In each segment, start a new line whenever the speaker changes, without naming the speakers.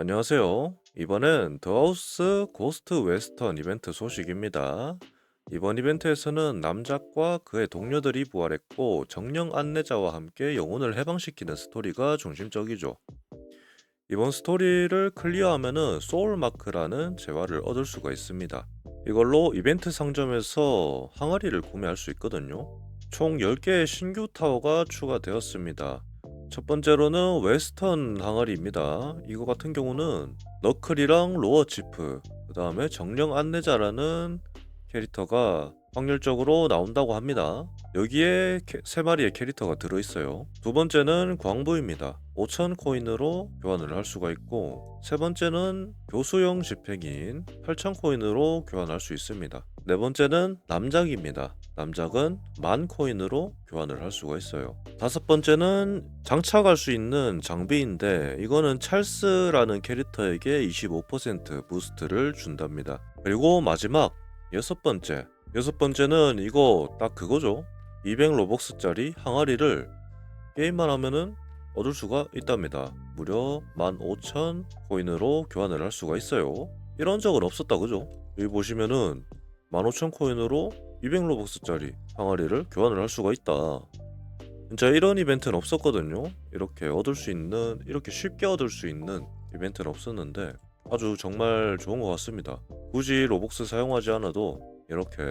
안녕하세요. 이번엔 더하우스 고스트 웨스턴 이벤트 소식입니다. 이번 이벤트에서는 남작과 그의 동료들이 부활했고 정령 안내자와 함께 영혼을 해방시키는 스토리가 중심적이죠. 이번 스토리를 클리어하면은 소울마크라는 재화를 얻을 수가 있습니다. 이걸로 이벤트 상점에서 항아리를 구매할 수 있거든요. 총 10개의 신규 타워가 추가되었습니다. 첫 번째로는 웨스턴 항아리입니다. 이거 같은 경우는 너클이랑 로어 치프, 그 다음에 정령 안내자라는 캐릭터가 확률적으로 나온다고 합니다. 여기에 캐- 세 마리의 캐릭터가 들어있어요. 두 번째는 광부입니다. 5,000 코인으로 교환을 할 수가 있고, 세 번째는 교수용 집행인 8,000 코인으로 교환할 수 있습니다. 네 번째는 남작입니다. 남작은 만 코인으로 교환을 할 수가 있어요. 다섯 번째는 장착할 수 있는 장비인데 이거는 찰스라는 캐릭터에게 25% 부스트를 준답니다. 그리고 마지막 여섯 번째. 여섯 번째는 이거 딱 그거죠. 200 로벅스짜리 항아리를 게임만 하면은 얻을 수가 있답니다. 무려 15,000 코인으로 교환을 할 수가 있어요. 이런 적은 없었다 그죠? 여기 보시면은 15,000 코인으로 200 로벅스짜리 항아리를 교환을 할 수가 있다. 진짜 이런 이벤트는 없었거든요. 이렇게 얻을 수 있는 이렇게 쉽게 얻을 수 있는 이벤트는 없었는데 아주 정말 좋은 것 같습니다. 굳이 로벅스 사용하지 않아도 이렇게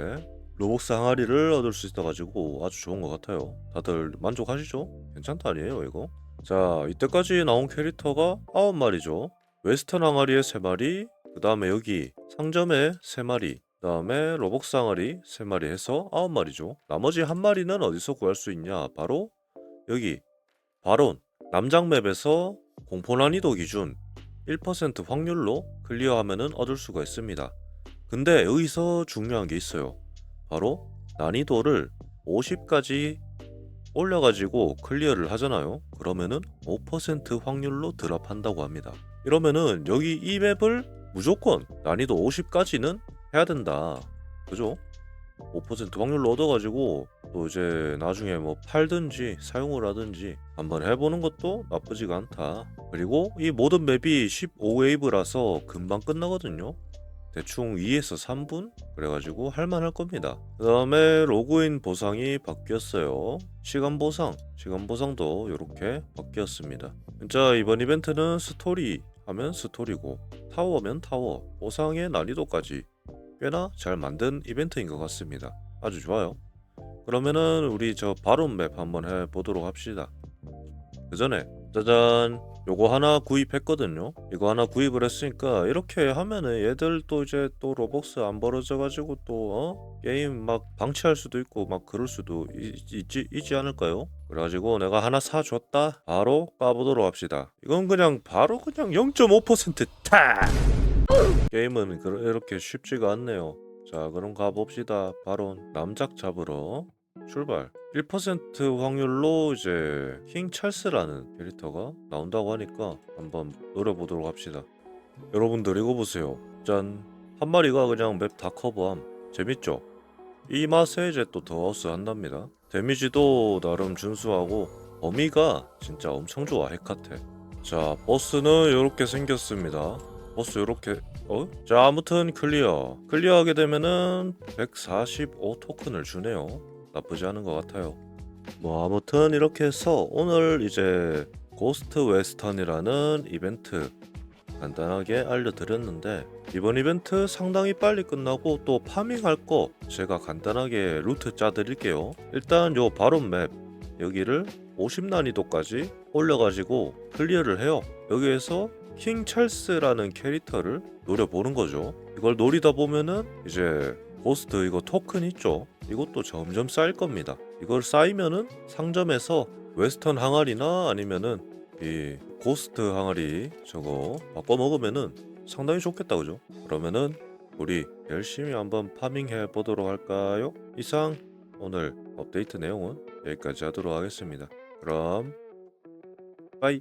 로벅스 항아리를 얻을 수 있어가지고 아주 좋은 것 같아요. 다들 만족하시죠? 괜찮다 아니에요 이거? 자 이때까지 나온 캐릭터가 9마리죠. 웨스턴 항아리에 3마리, 그 다음에 여기 상점에 3마리, 그 다음에 로벅스 항아리 3마리 해서 9마리죠. 나머지 한 마리는 어디서 구할 수 있냐? 바로 여기 바론 남장 맵에서 공포 난이도 기준 1% 확률로 클리어하면은 얻을 수가 있습니다. 근데 여기서 중요한 게 있어요. 바로 난이도를 50까지 올려가지고 클리어를 하잖아요. 그러면은 5% 확률로 드랍한다고 합니다. 이러면은 여기 이 맵을 무조건 난이도 50까지는 해야 된다. 그죠? 5% 확률로 얻어가지고 또 이제 나중에 뭐 팔든지 사용을 하든지 한번 해보는 것도 나쁘지가 않다. 그리고 이 모든 맵이 15웨이브라서 금방 끝나거든요. 대충 2에서 3분? 그래가지고 할만할 겁니다. 그 다음에 로그인 보상이 바뀌었어요. 시간 보상, 시간 보상도 이렇게 바뀌었습니다. 진짜 이번 이벤트는 스토리 하면 스토리고 타워면 타워, 보상의 난이도까지 꽤나 잘 만든 이벤트인 것 같습니다. 아주 좋아요. 그러면은 우리 저 바론 맵 한번 해보도록 합시다. 그 전에 짜잔 요거 하나 구입했거든요. 이거 하나 구입을 했으니까 이렇게 하면은 얘들 또 이제 또 로벅스 안 벌어져 가지고 또 어? 게임 막 방치할 수도 있고 막 그럴 수도 있, 있지 있지 않을까요? 그래가지고 내가 하나 사줬다 바로 까보도록 합시다. 이건 그냥 바로 그냥 0.5%타 게임은 이렇게 쉽지가 않네요. 자 그럼 가봅시다. 바로 남작 잡으러 출발. 1% 확률로 이제 킹 찰스라는 캐릭터가 나온다고 하니까 한번 노려보도록 합시다. 여러분들 이거 보세요. 짠. 한 마리가 그냥 맵 다 커버함. 재밌죠? 이 맛에 이제 또 더하우스 한답니다. 데미지도 나름 준수하고 범위가 진짜 엄청 좋아 헤카테. 자 버스는 이렇게 생겼습니다. 버스 이렇게 어? 자 아무튼 클리어. 클리어하게 되면은 145 토큰을 주네요. 나쁘지 않은 것 같아요. 뭐 아무튼 이렇게 해서 오늘 이제 고스트 웨스턴이라는 이벤트 간단하게 알려드렸는데 이번 이벤트 상당히 빨리 끝나고 또 파밍할 거 제가 간단하게 루트 짜드릴게요. 일단 요 바론 맵 여기를 50 난이도까지 올려가지고 클리어를 해요. 여기에서 킹 찰스라는 캐릭터를 노려보는 거죠. 이걸 노리다 보면은 이제 고스트 이거 토큰 있죠? 이것도 점점 쌓일 겁니다. 이걸 쌓이면은 상점에서 웨스턴 항아리나 아니면은 이 고스트 항아리 저거 바꿔 먹으면은 상당히 좋겠다 그죠? 그러면은 우리 열심히 한번 파밍해 보도록 할까요? 이상 오늘 업데이트 내용은 여기까지 하도록 하겠습니다. 그럼 빠이